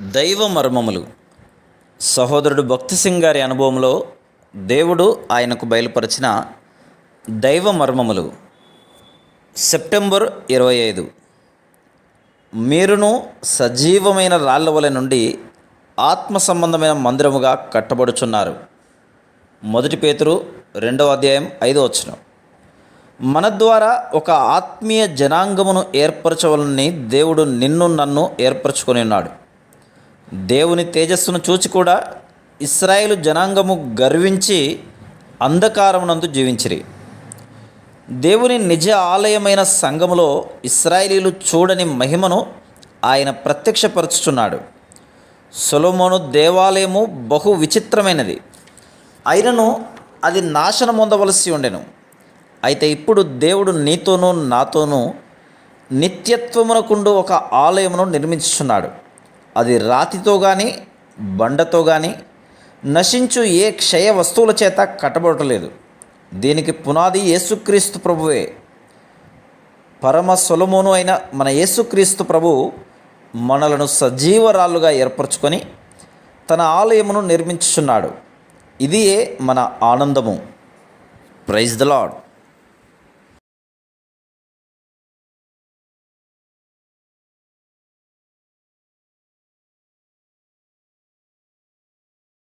దైవ మర్మములు. సహోదరుడు భక్తి సింగ్ గారి అనుభవంలో దేవుడు ఆయనకు బయలుపరిచిన దైవ మర్మములు. సెప్టెంబర్ ఇరవై ఐదు. మీరును సజీవమైన రాళ్ళవల నుండి ఆత్మ సంబంధమైన మందిరముగా కట్టబడుచున్నారు. మొదటి పేతురు రెండవ అధ్యాయం ఐదో వచనం. మన ద్వారా ఒక ఆత్మీయ జనాంగమును ఏర్పరచవలని దేవుడు నిన్ను నన్ను ఏర్పరచుకొని ఉన్నాడు. దేవుని తేజస్సును చూచి కూడా ఇస్రాయేలు జనాంగము గర్వించి అంధకారమునందు జీవించిరి. దేవుని నిజ ఆలయమైన సంఘములో ఇస్రాయేలీలు చూడని మహిమను ఆయన ప్రత్యక్షపరుచుచున్నాడు. సొలొమోను దేవాలయము బహు విచిత్రమైనది. అయినను అది నాశనం పొందవలసి ఉండెను. అయితే ఇప్పుడు దేవుడు నీతోనూ నాతోనూ నిత్యత్వమునకుండు ఒక ఆలయమును నిర్మించుచున్నాడు. అది రాతితో కానీ బండతో కానీ నశించు ఏ క్షయ వస్తువుల చేత కట్టబడటలేదు. దీనికి పునాది యేసుక్రీస్తు ప్రభువే. పరమ సొలమోను అయిన మన యేసుక్రీస్తు ప్రభు మనలను సజీవరాలుగా ఏర్పరచుకొని తన ఆలయమును నిర్మించుచున్నాడు. ఇదియే మన ఆనందము. Praise the lord